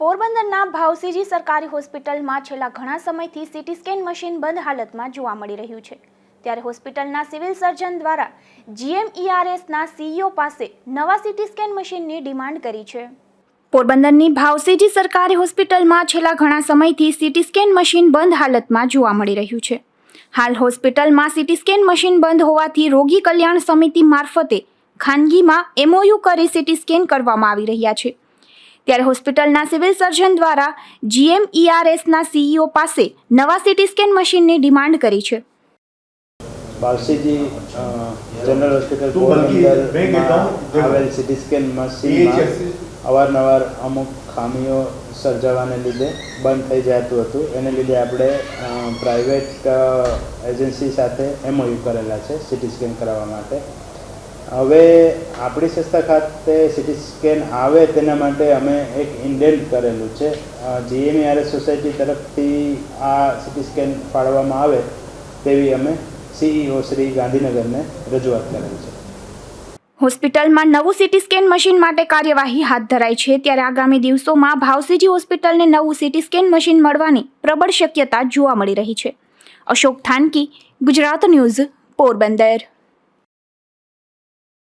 પોરબંદરના ભાવસીજી સરકારી હોસ્પિટલમાં છેલ્લા ઘણા સમયથી સીટી સ્કેન મશીન બંધ હાલતમાં જોવા મળી રહ્યું છે. ત્યારે હોસ્પિટલના સિવિલ સર્જન દ્વારા જીએમઈઆરએસના સીઈઓ પાસે નવા સિટી સ્કેન મશીનની ડિમાન્ડ કરી છે. પોરબંદરની ભાવસીજી સરકારી હોસ્પિટલમાં છેલ્લા ઘણા સમયથી સીટી સ્કેન મશીન બંધ હાલતમાં જોવા મળી રહ્યું છે. હાલ હોસ્પિટલમાં સિટી સ્કેન મશીન બંધ હોવાથી રોગી કલ્યાણ સમિતિ મારફતે ખાનગીમાં એમઓયુ કરી સીટી સ્કેન કરવામાં આવી રહ્યા છે. ત્યારે હોસ્પિટલના સિવિલ સર્જન દ્વારા જીએમઈઆરએસના સીઈઓ પાસે નવા સિટી સ્કેન મશીનની ડિમાન્ડ કરી છે. બાલસીજી જનરલ હોસ્પિટલ આવેલ સિટી સ્કેન મશીનમાં અવારનવાર અમુક ખામીઓ સર્જાવાને લીધે બંધ થઈ જતું હતું. એને લીધે આપણે પ્રાઇવેટ એજન્સી સાથે એમઓયુ કરેલા છે સિટી સ્કેન કરાવવા માટે. હવે આપણી સંસ્થા ખાતે સિટી સ્કેન આવે તેના માટે અમે એક ઇન્ડેન્ટ કરેલું છે. જીએમઆરએસ સોસાયટી તરફથી આ સિટી સ્કેન ફાળવવામાં આવે તેવી અમે સીઈઓ શ્રી ગાંધીનગરને રજૂઆત કરેલ છે. હોસ્પિટલમાં નવું સીટી સ્કેન મશીન માટે કાર્યવાહી હાથ ધરાઈ છે. ત્યારે આગામી દિવસોમાં ભાવસીજી હોસ્પિટલને નવું સીટી સ્કેન મશીન મળવાની પ્રબળ શક્યતા જોવા મળી રહી છે. અશોક થાનકી, ગુજરાત ન્યૂઝ, પોરબંદર.